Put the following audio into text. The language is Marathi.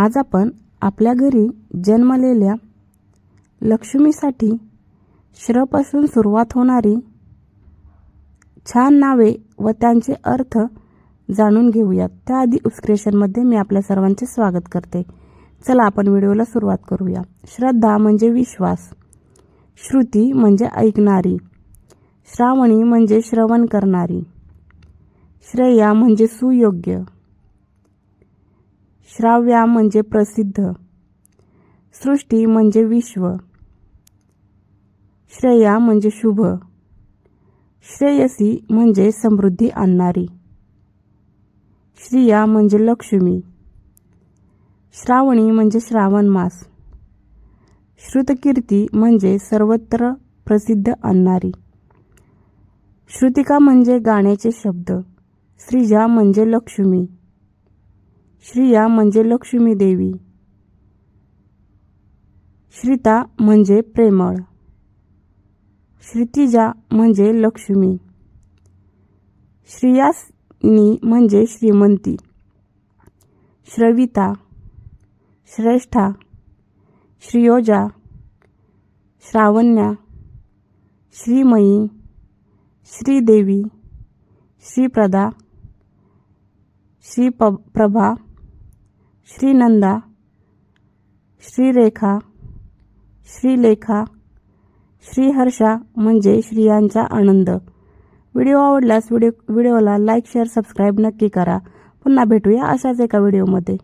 आज आपण आपल्या घरी जन्मलेल्या लक्ष्मीसाठी श्रपासून सुरुवात होणारी छान नावे व त्यांचे अर्थ जाणून घेऊयात. त्याआधी उत्क्रेशनमध्ये मी आपल्या सर्वांचे स्वागत करते. चला आपण व्हिडिओला सुरुवात करूया. श्रद्धा म्हणजे विश्वास. श्रुती म्हणजे ऐकणारी. श्रावणी म्हणजे श्रवण करणारी. श्रेया म्हणजे सुयोग्य. श्राव्या म्हणजे प्रसिद्ध. सृष्टी म्हणजे विश्व. श्रेया म्हणजे शुभ. श्रेयसी म्हणजे समृद्धी आणणारी. श्रिया म्हणजे लक्ष्मी. श्रावणी म्हणजे श्रावण मास. श्रुतकीर्ती म्हणजे सर्वत्र प्रसिद्ध आणणारी. श्रुतिका म्हणजे गाण्याचे शब्द. श्रीजा म्हणजे लक्ष्मी. श्रिया म्हणजे लक्ष्मी देवी. श्रिता म्हणजे प्रेमळ. श्रितिजा म्हणजे लक्ष्मी. श्रियासनी म्हणजे श्रीमंती. श्रविता श्रेष्ठा श्रियोजा श्रावण्या श्रीमयी श्रीदेवी श्रीप्रदा श्री प प्रभा श्रीनंदा श्रीरेखा श्रीलेखा श्रीहर्षा म्हणजे श्रियांचा आनंद. व्हिडिओ आवडल्यास व्हिडिओ व्हिडिओला लाईक शेअर सबस्क्राईब नक्की करा. पुन्हा भेटूया अशाच एका व्हिडिओमध्ये